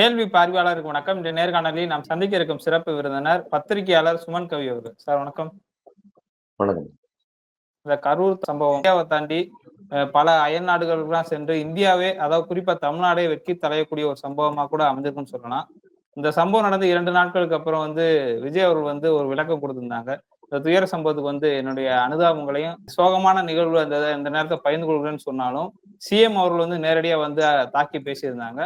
கேள்வி பார்வையாளருக்கு வணக்கம். இந்த நேர்காணலில் நாம் சந்திக்க இருக்கும் சிறப்பு விருந்தினர் பத்திரிகையாளர் சுமன் கவி அவர்கள். சார் வணக்கம். வணக்கம். இந்த கரூர் சம்பவம் இந்தியாவை தாண்டி பல அயல் நாடுகளுக்கெல்லாம் சென்று இந்தியாவே அதாவது குறிப்பா தமிழ்நாடே வெட்கி தலையக்கூடிய ஒரு சம்பவமா கூட அமைஞ்சிருக்குன்னு சொல்லலாம். இந்த சம்பவம் நடந்து இரண்டு நாட்களுக்கு அப்புறம் வந்து விஜய் அவர்கள் வந்து ஒரு விளக்கம் கொடுத்திருந்தாங்க. இந்த துயர சம்பவத்துக்கு வந்து என்னுடைய அனுதாபங்களையும் சோகமான நிகழ்வு அந்த இந்த நேரத்தை பகிர்ந்து கொள்கிறேன்னு சொன்னாலும் சிஎம் அவர்கள் வந்து நேரடியா வந்து தாக்கி பேசியிருந்தாங்க.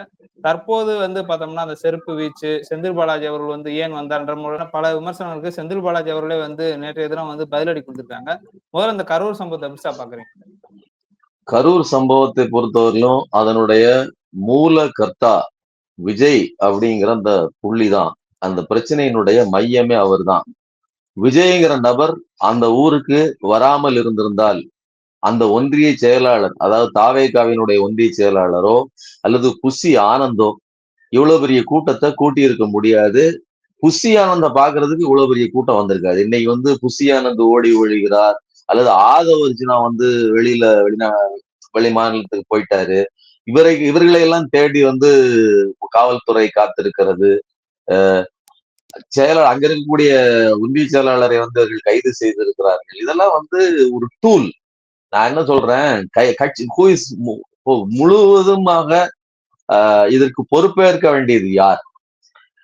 தற்போது வந்து பார்த்தோம்னா அந்த செருப்பு வீச்சு செந்தில் பாலாஜி அவர்கள் வந்து ஏன் வந்தார்ன்ற முறையான பல விமர்சனங்களுக்கு செந்தில் பாலாஜி அவர்களே வந்து நேற்றைய தினம் வந்து பதிலடி கொடுத்திருக்காங்க. முதல்ல இந்த கரூர் சம்பவத்தை எப்படி சார் பாக்குறீங்க கரூர் சம்பவத்தை பொறுத்தவரையிலும் அதனுடைய மூல கர்த்தா விஜய் அப்படிங்கிற அந்த புள்ளி தான் அந்த பிரச்சனையினுடைய மையமே அவர்தான். விஜய்ங்கிற நபர் அந்த ஊருக்கு வராமல் இருந்திருந்தால் அந்த ஒன்றிய செயலாளர் அதாவது தாவேகாவினுடைய ஒன்றிய செயலாளரோ அல்லது புஷி ஆனந்தோ இவ்வளவு பெரிய கூட்டத்தை கூட்டி இருக்க முடியாது. புஷி ஆனந்த பாக்குறதுக்கு இவ்வளவு பெரிய கூட்டம் வந்திருக்காது. இன்னைக்கு வந்து புஷி ஆனந்த் ஓடி ஒழிகிறார் அல்லது ஆதவ அர்ஜுனா வந்து வெளியில வெளிநா வெளி மாநிலத்துக்கு போயிட்டாரு. இவரை இவர்களை எல்லாம் தேடி வந்து காவல்துறை காத்திருக்கிறது. செயலாளர் அங்க இருக்கக்கூடிய ஒன்றிய செயலாளரை வந்து அவர்கள் கைது செய்திருக்கிறார்கள். இதெல்லாம் வந்து ஒரு டூல் நான் என்ன சொல்றேன்? கை கட்சி ஹூஇஸ் மு- முழுவதுமாக ஆஹ் இதற்கு பொறுப்பேற்க வேண்டியது யார்?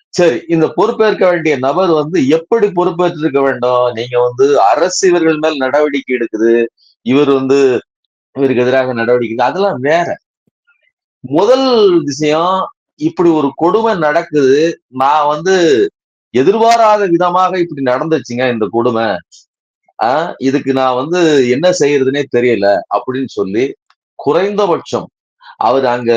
சரி இந்த பொறுப்பேற்க வேண்டிய நபர் வந்து எப்படி பொறுப்பேற்றிருக்க வேண்டும்? நீங்க வந்து அரசு இவர்கள் மேல் நடவடிக்கை எடுக்குது. இவர் வந்து இவருக்கு எதிராக நடவடிக்கை அதெல்லாம் வேற. முதல் விஷயம் இப்படி ஒரு கொடுமை நடக்குது. நான் வந்து எதிர்பாராத விதமாக இப்படி நடந்துச்சுங்க இந்த கொடுமை. ஆஹ் இதுக்கு நான் வந்து என்ன செய்யறதுனே தெரியல அப்படின்னு சொல்லி குறைந்தபட்சம் அவர் அங்க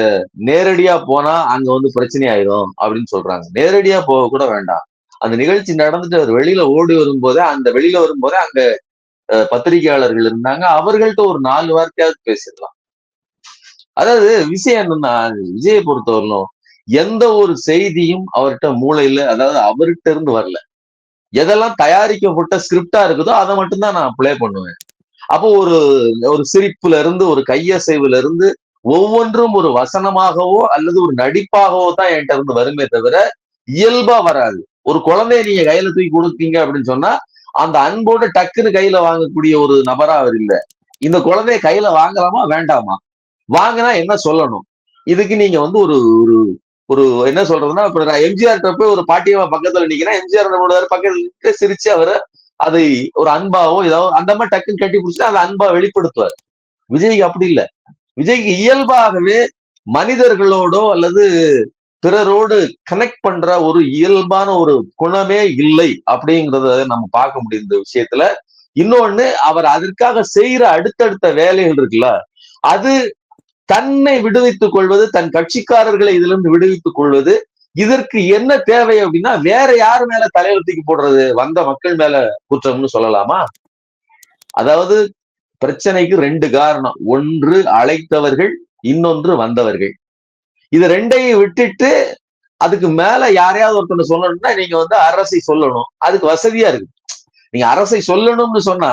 நேரடியா போனா அங்க வந்து பிரச்சனை ஆயிரும் அப்படின்னு சொல்றாங்க. நேரடியா போக கூட வேண்டாம். அந்த நிகழ்ச்சி நடந்துட்டு அவர் வெளியில ஓடி வரும்போதே அந்த வெளியில வரும்போதே அங்க அஹ், பத்திரிகையாளர்கள் இருந்தாங்க. அவர்கள்ட்ட ஒரு நாலு வார்த்தையாவது பேசிடலாம். அதாவது விஷயம் என்னன்னா விஜயை பொறுத்தவரையிலும் எந்த ஒரு செய்தியும் அவர்கிட்ட மூளையில அதாவது அவர்கிட்ட இருந்து வரல. எதெல்லாம் தயாரிக்கப்பட்ட ஸ்கிரிப்டா இருக்குதோ அதை மட்டும்தான் நான் பிளே பண்ணுவேன். அப்போ ஒரு ஒரு சிரிப்புல இருந்து ஒரு கையசைவுல இருந்து ஒவ்வொன்றும் ஒரு வசனமாகவோ அல்லது ஒரு நடிப்பாகவோ தான் என்கிட்ட இருந்து வருமே தவிர இயல்பா வராது. ஒரு குழந்தைய நீங்க கையில தூக்கி கொடுத்தீங்க அப்படின்னு சொன்னா அந்த அன்போட டக்குன்னு கையில வாங்கக்கூடிய ஒரு நபரா அவர் இல்ல. இந்த குழந்தைய கையில வாங்கலாமா? வேண்டாமா? வாங்கினா என்ன சொல்லணும்? இதுக்கு நீங்க வந்து ஒரு ஒரு ஒரு என்ன சொல்றதுன்னா இப்ப நான் எம்ஜிஆர் போய் ஒரு பாட்டியம்மா பக்கத்துல நிக்கிறேன். எம்ஜிஆர் நம்மளோட பக்கத்துல சிரிச்சு அவரை அதை ஒரு அன்பாவோ ஏதாவது அந்த மாதிரி டக்குன்னு கட்டி பிடிச்சா அதை அன்பா வெளிப்படுத்துவார். விஜய்க்கு அப்படி இல்லை. விஜய்க்கு இயல்பாகவே மனிதர்களோடோ அல்லது பிறரோடு கனெக்ட் பண்ற ஒரு இயல்பான ஒரு குணமே இல்லை அப்படிங்கிறத நம்ம பார்க்க முடியும் இந்த விஷயத்துல. இன்னொன்னு அவர் அதற்காக செய்யற அடுத்தடுத்த வேலைகள் இருக்குல்ல அது தன்னை விடுவித்துக் கொள்வது தன் கட்சிக்காரர்களை இதிலிருந்து விடுவித்துக் கொள்வது இதற்கு என்ன தேவை அப்படின்னா வேற யார் மேல தலையெழுத்துக்கு போடுறது வந்த மக்கள் மேல குற்றம்னு சொல்லலாமா? அதாவது பிரச்சனைக்கு ரெண்டு காரணம். ஒன்று அழைத்தவர்கள் இன்னொன்று வந்தவர்கள். இது ரெண்டையும் விட்டுட்டு அதுக்கு மேல யாரையாவது ஒருத்தனை சொல்லணும்னா நீங்க வந்து அரசை சொல்லணும். அதுக்கு வசதியா இருக்கு. நீங்க அரசை சொல்லணும்னு சொன்னா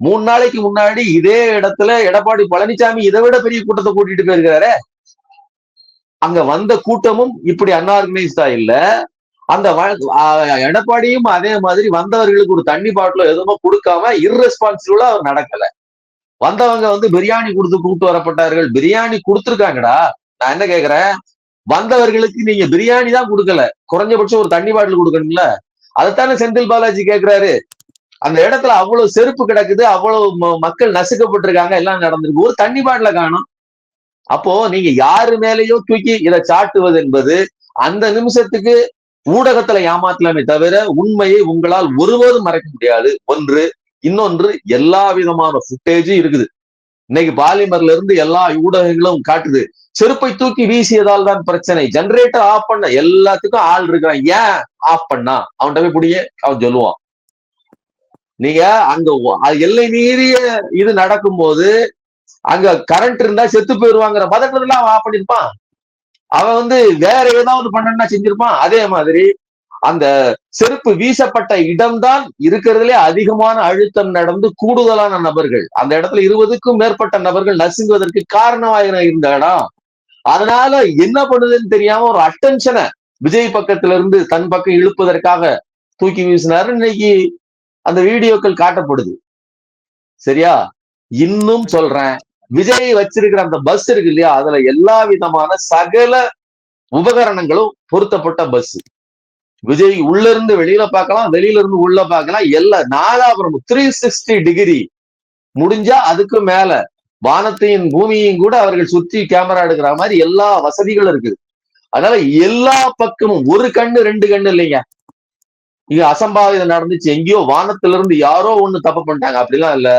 மூணு நாளைக்கு முன்னாடி இதே இடத்துல எடப்பாடி பழனிசாமி இதை விட பெரிய கூட்டத்தை கூட்டிட்டு போயிருக்கிறாரே. அங்க வந்த கூட்டமும் இப்படி அன்ஆர்கனைஸ்டா இல்ல. அந்த எடப்பாடியும் அதே மாதிரி வந்தவர்களுக்கு ஒரு தண்ணி பாட்டிலோ எதுவுமோ கொடுக்காம இர்ரெஸ்பான்சிபிளா அவர் நடக்கல. வந்தவங்க வந்து பிரியாணி கொடுத்து கூப்பிட்டு வரப்பட்டார்கள். பிரியாணி கொடுத்துருக்காங்கடா. நான் என்ன கேக்குறேன்? வந்தவர்களுக்கு நீங்க பிரியாணி தான் கொடுக்கல. குறைஞ்சபட்சம் ஒரு தண்ணி பாட்டில் கொடுக்கணும்ல. அதைத்தானே செந்தில் பாலாஜி கேக்குறாரு. அந்த இடத்துல அவ்வளவு செருப்பு கிடக்குது அவ்வளவு மக்கள் நசுக்கப்பட்டிருக்காங்க எல்லாம் நடந்திருக்கு. ஒரு தண்ணி பாட்டில காணும். அப்போ நீங்க யாரு மேலேயோ தூக்கி இதை சாட்டுவது என்பது அந்த நிமிஷத்துக்கு ஊடகத்துல ஏமாத்தலாமே தவிர உண்மையை உங்களால் ஒருவரும் மறைக்க முடியாது. ஒன்று இன்னொன்று எல்லா விதமான ஃபுட்டேஜும் இருக்குது. இன்னைக்கு பாலிமர்ல இருந்து எல்லா ஊடகங்களும் காட்டுது. செருப்பை தூக்கி வீசியதால் தான் பிரச்சனை. ஜெனரேட்டர் ஆஃப் பண்ண எல்லாத்துக்கும் ஆள் இருக்கிறான். ஏன் ஆஃப் பண்ணா? அவன்கிட்ட போய் பிடிங்க அவன் சொல்லுவான். நீங்க அங்க எல்லை மீறிய இது நடக்கும்போது அங்க கரண்ட் இருந்தா செத்து போயிருவாங்கிற பதட்டத்துல அவன் ஆஃப் பண்ணிருப்பான். அவன் வந்து வேற ஏதாவது பண்ணா செஞ்சிருப்பான். அதே மாதிரி அந்த செருப்பு வீசப்பட்ட இடம்தான் இருக்கிறதுலே அதிகமான அழுத்தம் நடந்து கூடுதலான நபர்கள். அந்த இடத்துல இருபதுக்கும் மேற்பட்ட நபர்கள் நசுங்குவதற்கு காரணமாக இருந்த இடம். அதனால என்ன பண்ணுதுன்னு தெரியாம ஒரு அட்டென்ஷனை விஜய் பக்கத்துல இருந்து தன் பக்கம் இழுப்பதற்காக தூக்கி வீசினாரு. இன்னைக்கு அந்த வீடியோக்கள் காட்டப்படுது. சரியா? இன்னும் சொல்றேன். விஜய் வச்சிருக்கிற அந்த பஸ் இருக்கு இல்லையா? அதுல எல்லா விதமான சகல உபகரணங்களும் பொருத்தப்பட்ட பஸ் விஜய் உள்ள இருந்து வெளியில பார்க்கலாம் வெளியில இருந்து உள்ள பார்க்கலாம். எல்லா நாலாபுரம் த்ரீ சிக்ஸ்டி டிகிரி முடிஞ்சா அதுக்கு மேல வானத்தையும் பூமியையும் கூட அவர்கள் சுத்தி கேமரா எடுக்கிற மாதிரி எல்லா வசதிகளும் இருக்குது. அதனால எல்லா பக்கமும் ஒரு கண்ணு ரெண்டு கண்ணு இல்லைங்க. இங்க அசம்பாவிதம் நடந்துச்சு. எங்கேயோ வானத்துல இருந்து யாரோ ஒண்ணு தப்பு பண்ணிட்டாங்க. அப்படிலாம் இல்ல.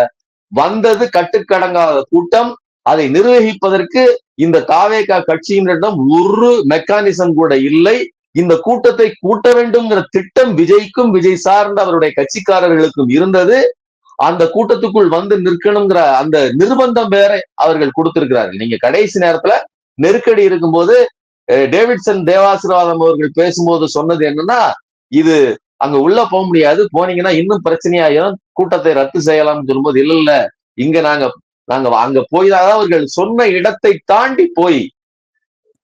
வந்தது கட்டுக்கடங்காத கூட்டம். அதை நிர்வகிப்பதற்கு இந்த காவேகா கட்சியினரிடம் ஒரு மெக்கானிசம் கூட இல்லை. இந்த கூட்டத்தை கூட்ட வேண்டும்ங்கிற திட்டம் விஜய்க்கும் விஜய் சார்ந்த அவருடைய கட்சிக்காரர்களுக்கும் இருந்தது. அந்த கூட்டத்துக்குள் வந்து நிற்கணுங்கிற அந்த நிர்பந்தம் வேற அவர்கள் கொடுத்திருக்கிறார்கள். நீங்க கடைசி நேரத்துல நெருக்கடி இருக்கும்போது டேவிட்சன் தேவாசிர்வாதம் அவர்கள் பேசும்போது சொன்னது என்னன்னா இது அங்க உள்ள போக முடியாது. போனீங்கன்னா இன்னும் பிரச்சனையாயிரும். கூட்டத்தை ரத்து செய்யலாம்னு சொல்லும்போது இல்ல இல்ல இங்க நாங்க நாங்க அங்க போய் தான் அவர்கள் சொன்ன இடத்தை தாண்டி போய்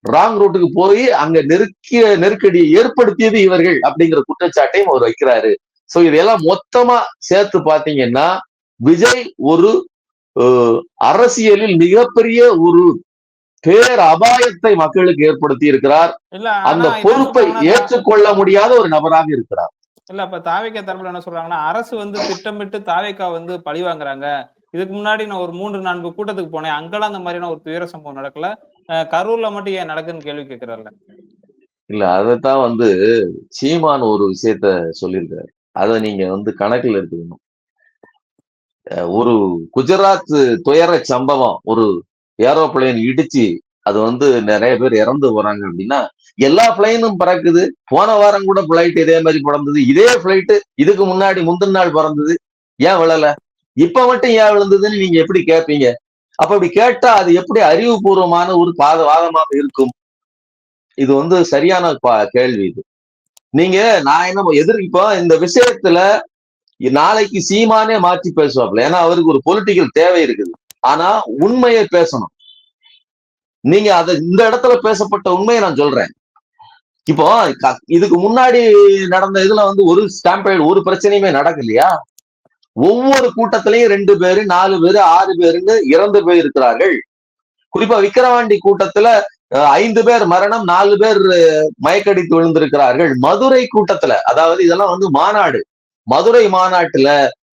ராங் ரூட்டுக்கு போய் அங்க நெருக்கிய நெருக்கடியை ஏற்படுத்தியது இவர்கள் அப்படிங்கிற குற்றச்சாட்டையும் அவர் வைக்கிறாரு. சோ இதெல்லாம் மொத்தமா சேர்த்து பாத்தீங்கன்னா விஜய் ஒரு அரசியலில் மிகப்பெரிய ஒரு பேர் அபாயத்தை மக்களுக்கு ஏற்படுத்தி இருக்கிறார். அந்த பொறுப்பை ஏற்றுக்கொள்ள முடியாத ஒரு நபராக இருக்கிறார். இல்ல இப்ப தாவேக்கா தரப்புல என்ன சொல்றாங்கன்னா அரசு வந்து திட்டமிட்டு தாவேக்கா வந்து பழி வாங்குறாங்க. இதுக்கு முன்னாடி நான் ஒரு மூன்று நான்கு கூட்டத்துக்கு போனேன். அங்கெல்லாம் அந்த மாதிரியான ஒரு துயர சம்பவம் நடக்கல. கரூர்ல மட்டும் ஏன் நடக்குன்னு கேள்வி கேட்கிறாருல்ல இல்ல அதைத்தான் வந்து சீமான் ஒரு விஷயத்த சொல்லியிருக்காரு. அதை நீங்க வந்து கணக்குல எடுத்துக்கணும். ஒரு குஜராத் துயர சம்பவம் ஒரு ஏரோப்ளேன் இடிச்சு அது வந்து நிறைய பேர் இறந்து போறாங்க அப்படின்னா எல்லா பிளைனும் பறக்குது. போன வாரம் கூட பிளைட் இதே மாதிரி பிறந்தது. இதே பிளைட் இதுக்கு முன்னாடி முந்தின நாள் பிறந்தது. ஏன் விழல? இப்ப மட்டும் ஏன் விழுந்ததுன்னு நீங்க எப்படி கேட்பீங்க அப்ப அப்படி கேட்டா அது எப்படி அறிவுபூர்வமான ஒரு பாத வாதமாக இருக்கும்? இது வந்து சரியான கேள்வி இது. நீங்க நான் என்ன எதிர் இப்போ இந்த விஷயத்துல நாளைக்கு சீமானே மாற்றி பேசுவாப்ல ஏன்னா அவருக்கு ஒரு பொலிட்டிக்கல் தேவை இருக்குது. ஆனா உண்மையை பேசணும். நீங்க அத இந்த இடத்துல பேசப்பட்ட உண்மையை நான் சொல்றேன். இப்போ இதுக்கு முன்னாடி நடந்த இதுல வந்து ஒரு ஸ்டாம்பைடு ஒரு பிரச்சனையுமே நடக்கலையா? ஒவ்வொரு கூட்டத்திலையும் ரெண்டு பேரு நாலு பேரு ஆறு பேருன்னு இறந்து போயிருக்கிறார்கள். குறிப்பா விக்கிரவாண்டி கூட்டத்துல அஹ், ஐந்து பேர் மரணம் நாலு பேர் மயக்கடித்து விழுந்திருக்கிறார்கள். மதுரை கூட்டத்துல அதாவது இதெல்லாம் வந்து மாநாடு. மதுரை மாநாட்டுல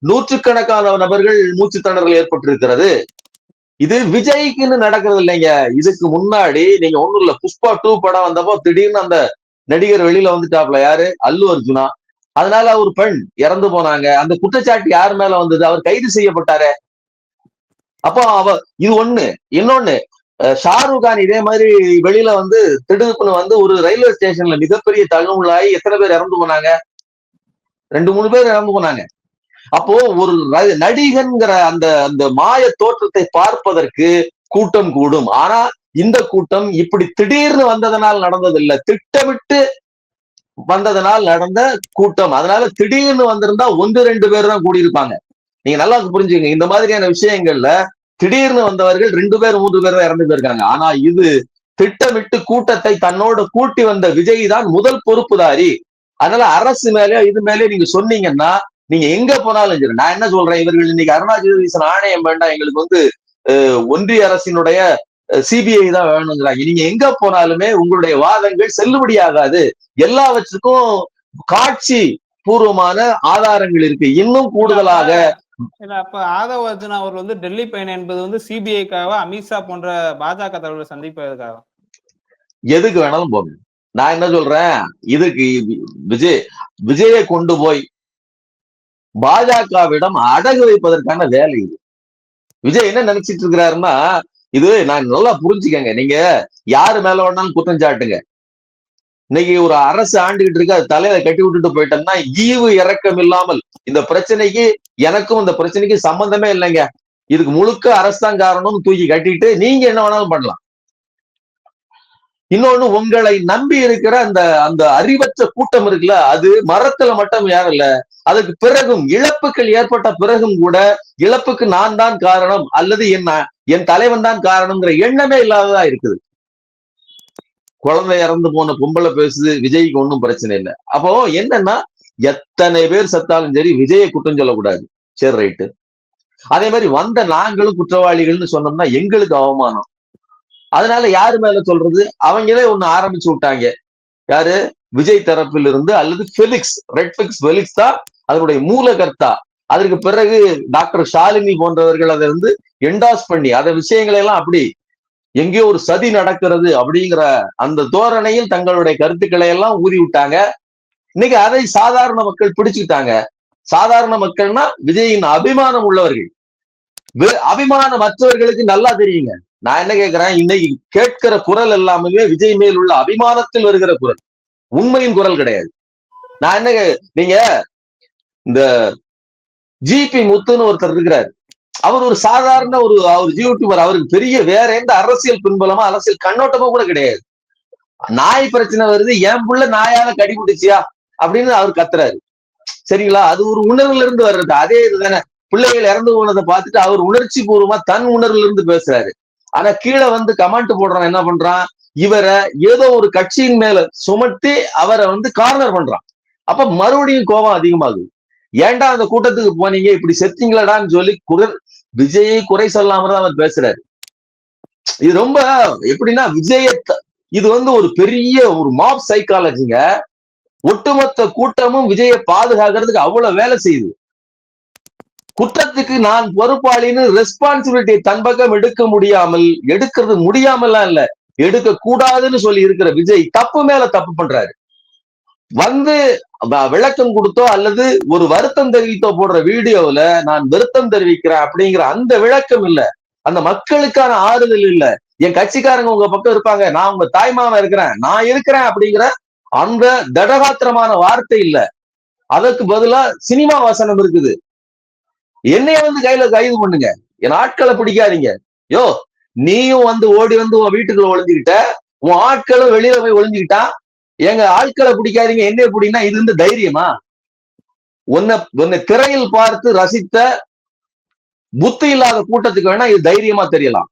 நூற்றுக்கணக்கான நபர்கள் மூச்சு திணறல் ஏற்பட்டிருக்கிறது. இது விஜய்க்குன்னு நடக்கிறது இல்லைங்க. இதுக்கு முன்னாடி நீங்க ஒண்ணும் இல்ல. புஷ்பா டூ படம் வந்தப்போ திடீர்னு அந்த நடிகர் வெளியில வந்துட்டாப்ல யாரு? அல்லு அர்ஜுனா. அதனால ஒரு பெண் இறந்து போனாங்க. அந்த குற்றச்சாட்டு யார் மேல வந்தது? அவர் கைது செய்யப்பட்டாரு. அப்போ அவ இது ஒண்ணு. இன்னொன்னு ஷாருக் கான் இதே மாதிரி வெளியில வந்து திடுப்புன்னு வந்து ஒரு ரயில்வே ஸ்டேஷன்ல மிகப்பெரிய தள்ளுமுள்ளாகி எத்தனை பேர் இறந்து போனாங்க? ரெண்டு மூணு பேர் இறந்து போனாங்க. அப்போ ஒரு நடிகன்கிற அந்த அந்த மாய தோற்றத்தை பார்ப்பதற்கு கூட்டம் கூடும். ஆனா இந்த கூட்டம் இப்படி திடீர்னு வந்ததனால் நடந்ததில்லை. திட்டமிட்டு வந்ததனால் நடந்த கூட்டம். அதனால திடீர்னு வந்திருந்தா ஒன்று ரெண்டு பேர் தான் கூடியிருப்பாங்க. நீங்க நல்லா புரிஞ்சுங்க. இந்த மாதிரியான விஷயங்கள்ல திடீர்னு வந்தவர்கள் ரெண்டு பேர் மூன்று பேர் தான் இறந்து போயிருக்காங்க. ஆனா இது திட்டமிட்டு கூட்டத்தை தன்னோடு கூட்டி வந்த விஜய் தான் முதல் பொறுப்புதாரி. அதனால அரசு மேலே இது மேலே நீங்க சொன்னீங்கன்னா நீங்க எங்க போனாலும் சரி நான் என்ன சொல்றேன்? இவர்கள் இன்னைக்கு அருணாச்சல ஆணையம் வேண்டாம். எங்களுக்கு வந்து ஒன்றிய அரசினுடைய சிபிஐ தான் வேணுங்கிறாங்க. நீங்க எங்க போனாலுமே உங்களுடைய வாதங்கள் செல்லுபடியாகாது எல்லாவற்றுக்கும் காட்சி பூர்வமான ஆதாரங்கள் இருக்கு. இன்னும் கூடுதலாக இல்ல அப்ப ஆதவ் அர்ஜுனா அவர் வந்து டெல்லி பயணம் என்பது வந்து சிபிஐக்காக அமித்ஷா போன்ற பாஜக தலைவர்களை சந்திப்பதற்காக. எதுக்கு வேணாலும் போங்க. நான் என்ன சொல்றேன்? இதுக்கு விஜய் விஜயை கொண்டு போய் பாஜகவிடம் அடகு வைப்பதற்கான வேலை இது. விஜய் என்ன நினைச்சிட்டு இருக்கிறாருன்னா இது நான் நல்லா புரிஞ்சுக்கங்க. நீங்க யாரு மேல வேணாலும் குற்றம் சாட்டுங்க. இன்னைக்கு ஒரு அரசு ஆண்டுகிட்டு இருக்கு அது தலையில கட்டி விட்டுட்டு போயிட்டோம்னா ஈவு இறக்கம் இல்லாமல் இந்த பிரச்சனைக்கு எனக்கும் இந்த பிரச்சனைக்கு சம்பந்தமே இல்லைங்க. இதுக்கு முழுக்க அரசு தான் காரணம்னு தூக்கி கட்டிட்டு நீங்க என்ன வேணாலும் பண்ணலாம். இன்னொன்னு உங்களை நம்பி இருக்கிற அந்த அந்த அறிவற்ற கூட்டம் இருக்குல்ல அது மரத்துல மட்டும் யாரும் இல்ல அதுக்கு பிறகும் இழப்புகள் ஏற்பட்ட பிறகும் கூட இழப்புக்கு நான் தான் காரணம் அல்லது என்ன என் தலைவன் தான் காரணம்ங்கிற எண்ணமே இல்லாததா இருக்குது. குழந்தை இறந்து போன பொம்பளை பேசுது விஜய்க்கு ஒன்றும் பிரச்சனை இல்லை. அப்போ என்னன்னா எத்தனை பேர் செத்தாலும் சரி விஜயை குற்றம் சொல்லக்கூடாது. சரி ரைட்டு. அதே மாதிரி வந்த நாங்களும் குற்றவாளிகள்னு சொன்னோம்னா எங்களுக்கு அவமானம். அதனால யாரு மேல சொல்றது? அவங்களே ஒண்ணு ஆரம்பிச்சு விட்டாங்க. யாரு? விஜய் தரப்பில் இருந்து அல்லது ஃபெலிக்ஸ் ரெட்ஃபிக்ஸ் ஃபெலிக்ஸ் தான் அதனுடைய மூலகர்த்தா. அதற்கு பிறகு டாக்டர் ஷாலினி போன்றவர்கள் அதை வந்து என்டாஸ் பண்ணி அந்த விஷயங்களை எல்லாம் அப்படி எங்கேயோ ஒரு சதி நடக்கிறது அப்படிங்கிற அந்த தோரணையில் தங்களுடைய கருத்துக்களை எல்லாம் ஊதி விட்டாங்க. இன்னைக்கு அதை சாதாரண மக்கள் பிடிச்சுக்கிட்டாங்க. சாதாரண மக்கள்னா விஜயின் அபிமானம் உள்ளவர்கள். வே- அபிமானம் மற்றவர்களுக்கு நல்லா தெரியுங்க. நான் என்ன கேட்கிறேன் இன்னைக்கு கேட்கிற குரல் எல்லாமே விஜய் மேல் உள்ள அபிமானத்தில் வருகிற குரல். உண்மையின் குரல் கிடையாது. நான் என்ன நீங்க இந்த ஜிபி முத்துன்னு ஒருத்தர் இருக்கிறாரு. அவர் ஒரு சாதாரண ஒரு அவர் யூடியூபர் அவருக்கு பெரிய வேற எந்த அரசியல் பின்பலமா அரசியல் கண்ணோட்டமா கூட கிடையாது. நாய் பிரச்சனை வருது என் புள்ள நாயால கடிபிடிச்சியா அப்படின்னு அவர் கத்துறாரு. சரிங்களா? அது ஒரு உணர்வுல இருந்து வர்றது. அதே இதுதானே. பிள்ளைகள் இறந்து போனதை பார்த்துட்டு அவர் உணர்ச்சி பூர்வமா தன் உணர்வுல இருந்து பேசுறாரு. ஆனா கீழே வந்து கமெண்ட் போடுறான் என்ன பண்றான்? இவரை ஏதோ ஒரு கட்சியின் மேல சுமத்தி அவரை வந்து கார்னர் பண்றான். அப்ப மறுபடியும் கோபம் அதிகமாகுது. ஏன்டா அந்த கூட்டத்துக்கு போனீங்க? இப்படி செத்தீங்களடான்னு சொல்லி குரல் விஜயை குறை சொல்லாம தான் அவர் பேசுறாரு. இது ரொம்ப எப்படின்னா விஜய இது வந்து ஒரு பெரிய ஒரு மாப் சைக்காலஜிங்க ஒட்டுமொத்த கூட்டமும் விஜயை பாதுகாக்கிறதுக்கு அவ்வளவு வேலை செய்யுது. குற்றத்துக்கு நான் பொறுப்பாளின்னு ரெஸ்பான்சிபிலிட்டி தன் பக்கம் எடுக்க முடியாமல் எடுக்கிறது முடியாமல்லாம் இல்ல எடுக்க கூடாதுன்னு சொல்லி இருக்கிற விஜய் தப்பு மேல தப்பு பண்றாரு. வந்து விளக்கம் கொடுத்தோ அல்லது ஒரு வருத்தம் தெரிவித்தோ போடுற வீடியோவுல நான் வருத்தம் தெரிவிக்கிறேன் அப்படிங்கிற அந்த விளக்கம் இல்ல. அந்த மக்களுக்கான ஆறுதல் இல்ல. என் கட்சிக்காரங்க உங்க பக்கம் இருப்பாங்க நான் உங்க தாய்மாமா இருக்கிறேன் நான் இருக்கிறேன் அப்படிங்கிற அந்த தடகாத்திரமான வார்த்தை இல்ல. அதற்கு பதிலா சினிமா வசனம் இருக்குது. என்னைய வந்து கையில கைது பண்ணுங்க. என் ஆட்களை பிடிக்காதீங்க. யோ நீயும் வந்து ஓடி வந்து உன் வீட்டுக்குள்ள ஒளிஞ்சுக்கிட்ட உன் ஆட்களும் வெளியில போய் ஒளிஞ்சுக்கிட்டான் எங்க ஆட்களை பிடிக்காதீங்க என்ன பிடினா இது வந்து தைரியமா? உன்னை உன்னை திரையில் பார்த்து ரசித்த புத்தி இல்லாத கூட்டத்துக்கு வேணா இது தைரியமா தெரியலாம்.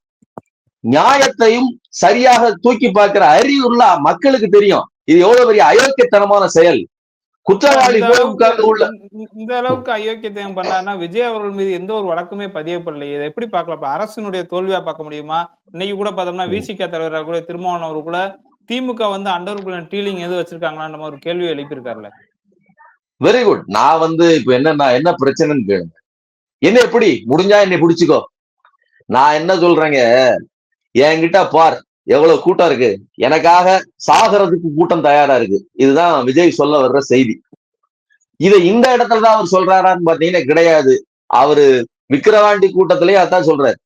நியாயத்தையும் சரியாக தூக்கி பார்க்கிற அறிவுள்ள மக்களுக்கு தெரியும். இது எவ்வளவு பெரிய அயோக்கியத்தனமான செயல். குற்றவாளி இந்த அளவுக்கு அயோக்கியத்தையும் பண்ணாருன்னா விஜய் அவர்கள் மீது எந்த ஒரு வழக்குமே பதியப்படலையே. இதை எப்படி பார்க்கலாம்? அரசினுடைய தோல்வியா பார்க்க முடியுமா? இன்னைக்கு கூட பார்த்தோம்னா விசிக தலைவராக கூட அவர் கூட திமுக வந்து அண்டர் டீலிங் எது வச்சிருக்காங்களான்ற ஒரு கேள்வி எழுப்பியிருக்காருல்ல. வெரி குட் நான் வந்து இப்ப என்னன்னா என்ன பிரச்சனைன்னு கேளுங்க. என்ன எப்படி? முடிஞ்சா என்னை பிடிச்சுக்கோ. நான் என்ன சொல்றேங்க? என்கிட்ட பார். எவ்வளவு கூட்டம் இருக்கு? எனக்காக சாகிறதுக்கு கூட்டம் தயாரா இருக்கு. இதுதான் விஜய் சொல்ல வர்ற செய்தி. இதை இந்த இடத்துலதான் அவர் சொல்றாரான்னு பாத்தீங்கன்னா கிடையாது. அவரு விக்கிரவாண்டி கூட்டத்திலேயே அதான் சொல்றாரு.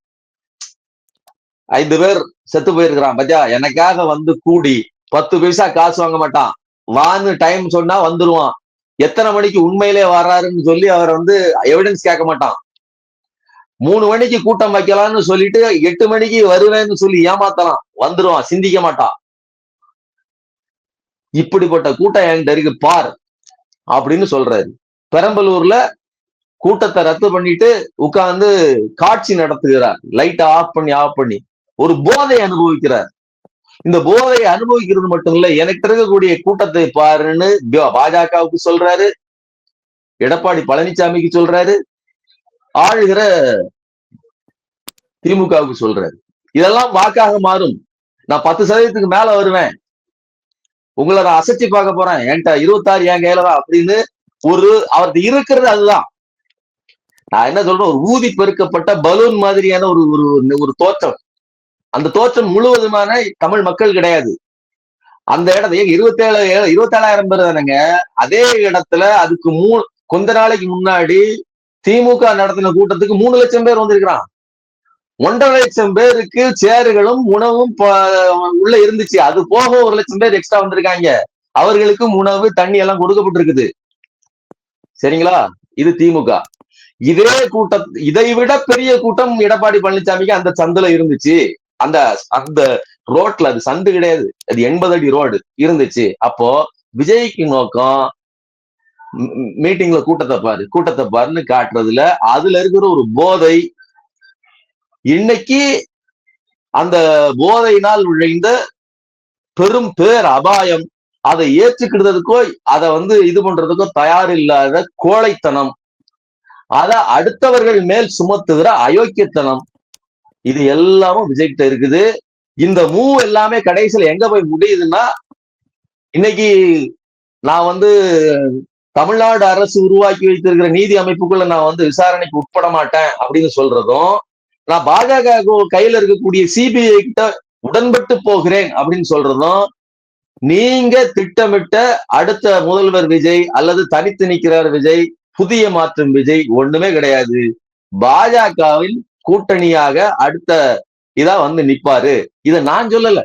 ஐந்து பேர் செத்து போயிருக்கிறான் பத்தியா? எனக்காக வந்து கூடி பத்து பைசா காசு வாங்க மாட்டான். வான்னு டைம் சொன்னா வந்துருவான். எத்தனை மணிக்கு உண்மையிலே வர்றாருன்னு சொல்லி அவர் வந்து எவிடன்ஸ் கேட்க மாட்டான். மூணு மணிக்கு கூட்டம் வைக்கலாம்னு சொல்லிட்டு எட்டு மணிக்கு வருவேன்னு சொல்லி ஏமாத்தலாம். வந்துருவான் சிந்திக்க மாட்டான். இப்படிப்பட்ட கூட்டம் என்கிட்ட இருக்கு பார் அப்படின்னு சொல்றாரு. பெரம்பலூர்ல கூட்டத்தை ரத்து பண்ணிட்டு உட்கார்ந்து காட்சி நடத்துகிறார். லைட்டை ஆஃப் பண்ணி ஆஃப் பண்ணி. ஒரு போதை அனுபவிக்கிறார். இந்த போதையை அனுபவிக்கிறது மட்டும் இல்ல எனக்கு இருக்கக்கூடிய கூட்டத்தை பாருன்னு பாஜகவுக்கு சொல்றாரு. எடப்பாடி பழனிசாமிக்கு சொல்றாரு. ஆளுகிற திமுகவுக்கு சொல்றாரு. இதெல்லாம் வாக்காக மாறும். நான் பத்து சதவீதத்துக்கு மேல வருவேன். உங்களை நான் அசைச்சு பார்க்க போறேன். என்கிட்ட இருபத்தாறு என் கையில தான் அப்படின்னு ஒரு அவருக்கு இருக்கிறது அதுதான். நான் என்ன சொல்றேன்? ஒரு ஊதி பெருக்கப்பட்ட பலூன் மாதிரியான ஒரு ஒரு ஒரு தோற்றம். அந்த தோற்றம் முழுவதுமான தமிழ் மக்கள் கிடையாது. அந்த இடத்துல இருபத்தேழு இருபத்தேழாயிரம் பேர் தானேங்க? அதே இடத்துல அதுக்கு மூ கொஞ்ச நாளைக்கு முன்னாடி திமுக நடத்தின கூட்டத்துக்கு மூணு லட்சம் பேர் வந்திருக்கிறான். ஒன்றரை லட்சம் பேருக்கு சேர்களும் உணவும் உள்ள இருந்துச்சு. அது போக ஒரு லட்சம் பேர் எக்ஸ்ட்ரா வந்திருக்காங்க. அவர்களுக்கும் உணவு தண்ணி எல்லாம் கொடுக்கப்பட்டிருக்குது. சரிங்களா? இது திமுக. இதே கூட்டம் இதை விட பெரிய கூட்டம் எடப்பாடி பழனிசாமிக்கு அந்த சந்துல இருந்துச்சு. அந்த அந்த ரோட்ல அது சந்து கிடையாது. அது எண்பது அடி ரோடு இருந்துச்சு. அப்போ விஜய்க்கு நோக்கம் மீட்டிங்ல கூட்டத்தை பாரு. கூட்டத்தை பாருன்னு காட்டுறதுல அதுல இருக்கிற ஒரு போதை இன்னைக்கு அந்த போதையினால் விளைந்த பெரும் பேர் அபாயம். அதை ஏற்றுக்கிடுறதுக்கோ அதை வந்து இது பண்றதுக்கோ தயார் இல்லாத கோழைத்தனம். அத அடுத்தவர்கள் மேல் சுமத்துகிற அயோக்கியத்தனம். இது எல்லாமும் விஜய்கிட்ட இருக்குது. இந்த மூ எல்லாமே கடைசியில எங்க போய் முடியுதுன்னா இன்னைக்கு நான் வந்து தமிழ்நாடு அரசு உருவாக்கி வைத்திருக்கிற நீதி அமைப்புக்குள்ள நான் வந்து விசாரணைக்கு உட்பட மாட்டேன் அப்படின்னு சொல்றதும் நான் பாஜக கையில இருக்கக்கூடிய சிபிஐ கிட்ட உடன்பட்டு போகிறேன் அப்படின்னு சொல்றதும் நீங்க திட்டமிட்ட அடுத்த முதல்வர் விஜய் அல்லது தனித்து நிற்கிறார் விஜய் புதிய மாற்றம் விஜய் ஒண்ணுமே கிடையாது. பாஜகவின் கூட்டணியாக அடுத்த இதா வந்து நிப்பாரு. இத நான் சொல்லல.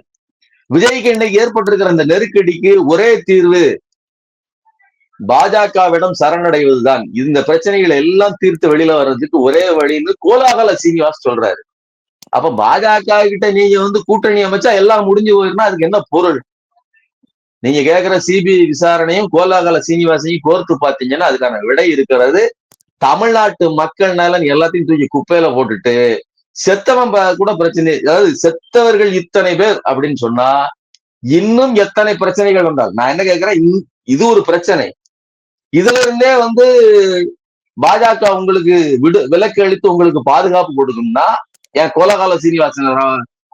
விஜய்க்கு இன்னைக்கு ஏற்பட்டிருக்கிற அந்த நெருக்கடிக்கு ஒரே தீர்வு பாஜகவிடம் சரணடைவதுதான். இந்த பிரச்சனைகளை எல்லாம் தீர்த்து வெளியில வர்றதுக்கு ஒரே வழின்னு கோலாகல சீனிவாஸ் சொல்றாரு. அப்ப பாஜக கிட்ட நீங்க வந்து கூட்டணி அமைச்சா எல்லாம் முடிஞ்சு போயிருந்தா அதுக்கு என்ன பொருள்? நீங்க கேட்கிற சிபிஐ விசாரணையும் கோலாகல சீனிவாசையும் கோர்த்து பாத்தீங்கன்னா அதுக்கான விடை இருக்கிறது. தமிழ்நாட்டு மக்கள் நலன் எல்லாத்தையும் தூக்கி குப்பையில போட்டுட்டு செத்தவன் கூட பிரச்சனை அதாவது செத்தவர்கள் இத்தனை பேர் அப்படின்னு சொன்னா இன்னும் எத்தனை பிரச்சனைகள் வந்தால்? நான் என்ன கேட்கிறேன் இது ஒரு பிரச்சனை. இதுல இருந்தே வந்து பாஜக உங்களுக்கு விடு விலக்கு அளித்து உங்களுக்கு பாதுகாப்பு கொடுக்கும்னா என் கோலகால சீனிவாசன்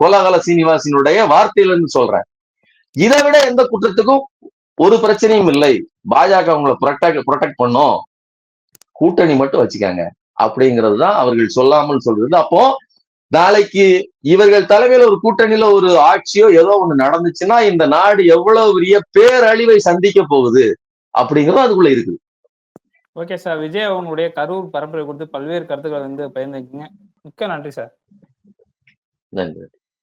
கோலகால சீனிவாசனுடைய வார்த்தையில இருந்து சொல்றேன். இதை விட எந்த குற்றத்துக்கும் ஒரு பிரச்சனையும் இல்லை. பாஜக உங்களை ப்ரொடெக்ட் ப்ரொடெக்ட் பண்ணும். கூட்டணி மட்டும் வச்சுக்காங்க. அப்படிங்கிறது தான் அவர்கள் சொல்லாமல் சொல்றது. அப்போ நாளைக்கு இவர்கள் தலைமையில ஒரு கூட்டணியில ஒரு ஆட்சியோ ஏதோ ஒண்ணு நடந்துச்சுன்னா இந்த நாடு எவ்வளவு பெரிய பேரழிவை சந்திக்க போகுது? அப்படிங்கிறது அதுக்குள்ள இருக்கு. Okay sir. விஜய் அவங்களுடைய கரூர் பரப்புரை குறித்து பல்வேறு கருத்துக்களை வந்து பகிர்ந்துக்கீங்க மிக்க நன்றி சார். நன்றி.